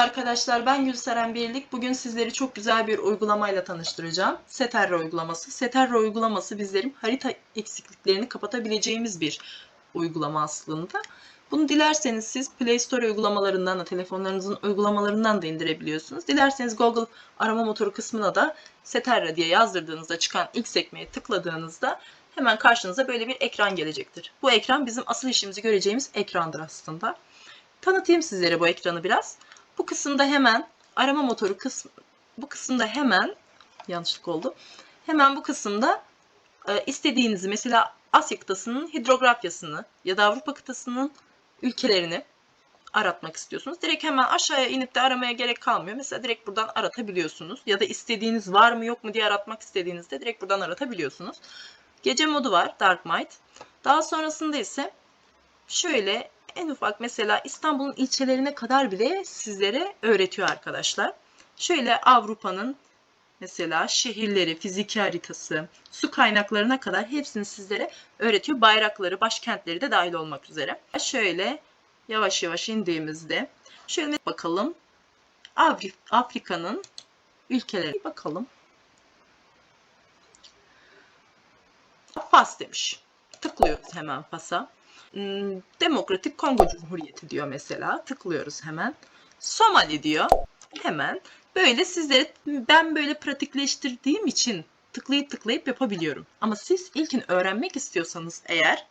arkadaşlar ben Gülseren Birlik. Bugün sizleri çok güzel bir uygulamayla tanıştıracağım. Seterra uygulaması. Seterra uygulaması bizlerin harita eksikliklerini kapatabileceğimiz bir uygulama aslında. Bunu dilerseniz siz Play Store uygulamalarından da telefonlarınızın uygulamalarından da indirebiliyorsunuz. Dilerseniz Google arama motoru kısmına da Seterra diye yazdırdığınızda çıkan ilk sekmeye tıkladığınızda hemen karşınıza böyle bir ekran gelecektir. Bu ekran bizim asıl işimizi göreceğimiz ekrandır aslında. Tanıtayım sizlere bu ekranı biraz. Bu kısımda hemen arama motoru kısmı bu kısımda hemen yanlışlık oldu. Hemen bu kısımda e, istediğinizi mesela Asya kıtasının hidrografyasını ya da Avrupa kıtasının ülkelerini aratmak istiyorsunuz. Direkt hemen aşağıya inip de aramaya gerek kalmıyor. Mesela direkt buradan aratabiliyorsunuz. Ya da istediğiniz var mı yok mu diye aratmak istediğinizde direkt buradan aratabiliyorsunuz. Gece modu var Dark Might. Daha sonrasında ise şöyle en ufak mesela İstanbul'un ilçelerine kadar bile sizlere öğretiyor arkadaşlar. Şöyle Avrupa'nın mesela şehirleri, fiziki haritası, su kaynaklarına kadar hepsini sizlere öğretiyor. Bayrakları, başkentleri de dahil olmak üzere. Şöyle yavaş yavaş indiğimizde şöyle bakalım. Afri- Afrika'nın ülkeleri bakalım. Fas demiş. Tıklıyoruz hemen Fas'a. Hmm, Demokratik Kongo Cumhuriyeti diyor mesela. Tıklıyoruz hemen. Somali diyor. Hemen. Böyle sizlere ben böyle pratikleştirdiğim için tıklayıp tıklayıp yapabiliyorum. Ama siz ilkin öğrenmek istiyorsanız eğer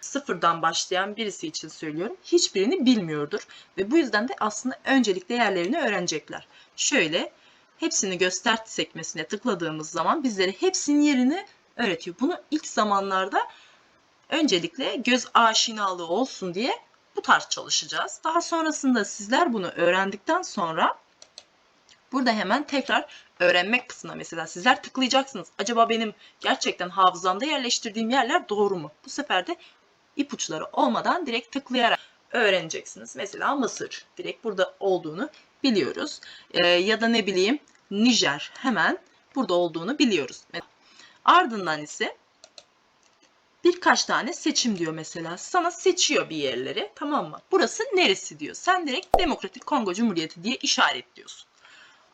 sıfırdan başlayan birisi için söylüyorum. Hiçbirini bilmiyordur. Ve bu yüzden de aslında öncelikle yerlerini öğrenecekler. Şöyle hepsini göster sekmesine tıkladığımız zaman bizlere hepsinin yerini öğretiyor. Bunu ilk zamanlarda öncelikle göz aşinalığı olsun diye bu tarz çalışacağız. Daha sonrasında sizler bunu öğrendikten sonra burada hemen tekrar öğrenmek kısmına mesela sizler tıklayacaksınız. Acaba benim gerçekten hafızamda yerleştirdiğim yerler doğru mu? Bu sefer de ipuçları olmadan direkt tıklayarak öğreneceksiniz. Mesela Mısır direkt burada olduğunu biliyoruz. Ee, ya da ne bileyim Nijer hemen burada olduğunu biliyoruz. Ardından ise birkaç tane seçim diyor mesela. Sana seçiyor bir yerleri tamam mı? Burası neresi diyor. Sen direkt Demokratik Kongo Cumhuriyeti diye işaretliyorsun.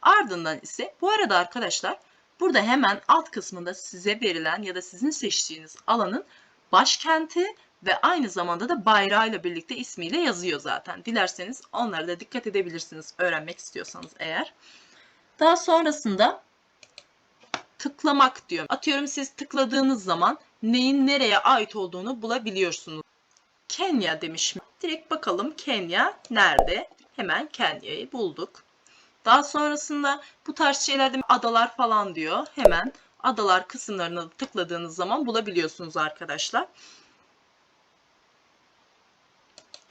Ardından ise bu arada arkadaşlar burada hemen alt kısmında size verilen ya da sizin seçtiğiniz alanın başkenti ve aynı zamanda da bayrağıyla birlikte ismiyle yazıyor zaten. Dilerseniz onlara da dikkat edebilirsiniz öğrenmek istiyorsanız eğer. Daha sonrasında tıklamak diyor. Atıyorum siz tıkladığınız zaman neyin nereye ait olduğunu bulabiliyorsunuz. Kenya demiş mi? Direkt bakalım Kenya nerede? Hemen Kenya'yı bulduk. Daha sonrasında bu tarz şeylerde adalar falan diyor. Hemen adalar kısımlarına tıkladığınız zaman bulabiliyorsunuz arkadaşlar.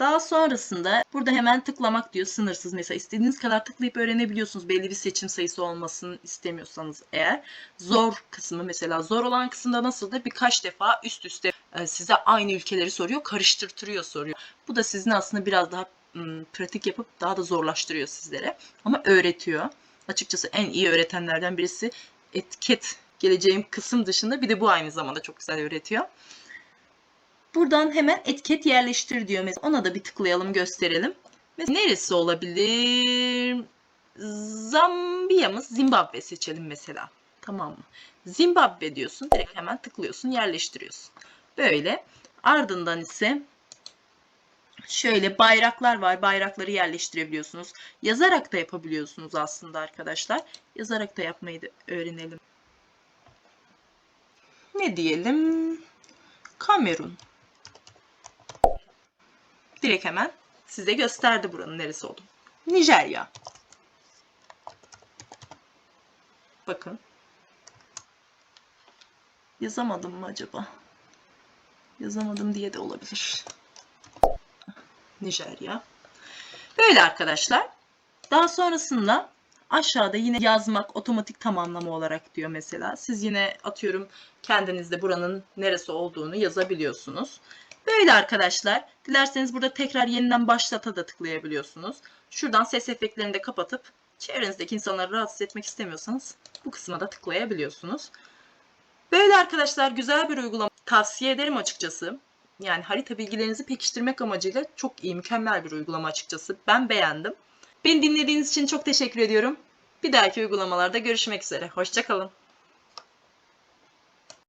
Daha sonrasında burada hemen tıklamak diyor sınırsız. Mesela istediğiniz kadar tıklayıp öğrenebiliyorsunuz. Belli bir seçim sayısı olmasını istemiyorsanız eğer. Zor kısmı mesela zor olan kısımda nasıl da birkaç defa üst üste e, size aynı ülkeleri soruyor. Karıştırtırıyor soruyor. Bu da sizin aslında biraz daha pratik yapıp daha da zorlaştırıyor sizlere. Ama öğretiyor. Açıkçası en iyi öğretenlerden birisi etiket geleceğim kısım dışında bir de bu aynı zamanda çok güzel öğretiyor. Buradan hemen etiket yerleştir diyor. Mesela ona da bir tıklayalım gösterelim. Mesela neresi olabilir? Zambiya mı? Zimbabwe seçelim mesela. Tamam mı? Zimbabwe diyorsun. Direkt hemen tıklıyorsun, yerleştiriyorsun. Böyle. Ardından ise şöyle bayraklar var. Bayrakları yerleştirebiliyorsunuz. Yazarak da yapabiliyorsunuz aslında arkadaşlar. Yazarak da yapmayı da öğrenelim. Ne diyelim? Kamerun. Direkt hemen size gösterdi buranın neresi olduğunu. Nijerya. Bakın. Yazamadım mı acaba? Yazamadım diye de olabilir. Nijerya. Böyle arkadaşlar. Daha sonrasında aşağıda yine yazmak otomatik tamamlama olarak diyor mesela. Siz yine atıyorum kendinizde buranın neresi olduğunu yazabiliyorsunuz. Böyle arkadaşlar. Dilerseniz burada tekrar yeniden başlata da tıklayabiliyorsunuz. Şuradan ses efektlerini de kapatıp çevrenizdeki insanları rahatsız etmek istemiyorsanız bu kısma da tıklayabiliyorsunuz. Böyle arkadaşlar güzel bir uygulama. Tavsiye ederim açıkçası. Yani harita bilgilerinizi pekiştirmek amacıyla çok iyi, mükemmel bir uygulama açıkçası. Ben beğendim. Beni dinlediğiniz için çok teşekkür ediyorum. Bir dahaki uygulamalarda görüşmek üzere. Hoşçakalın.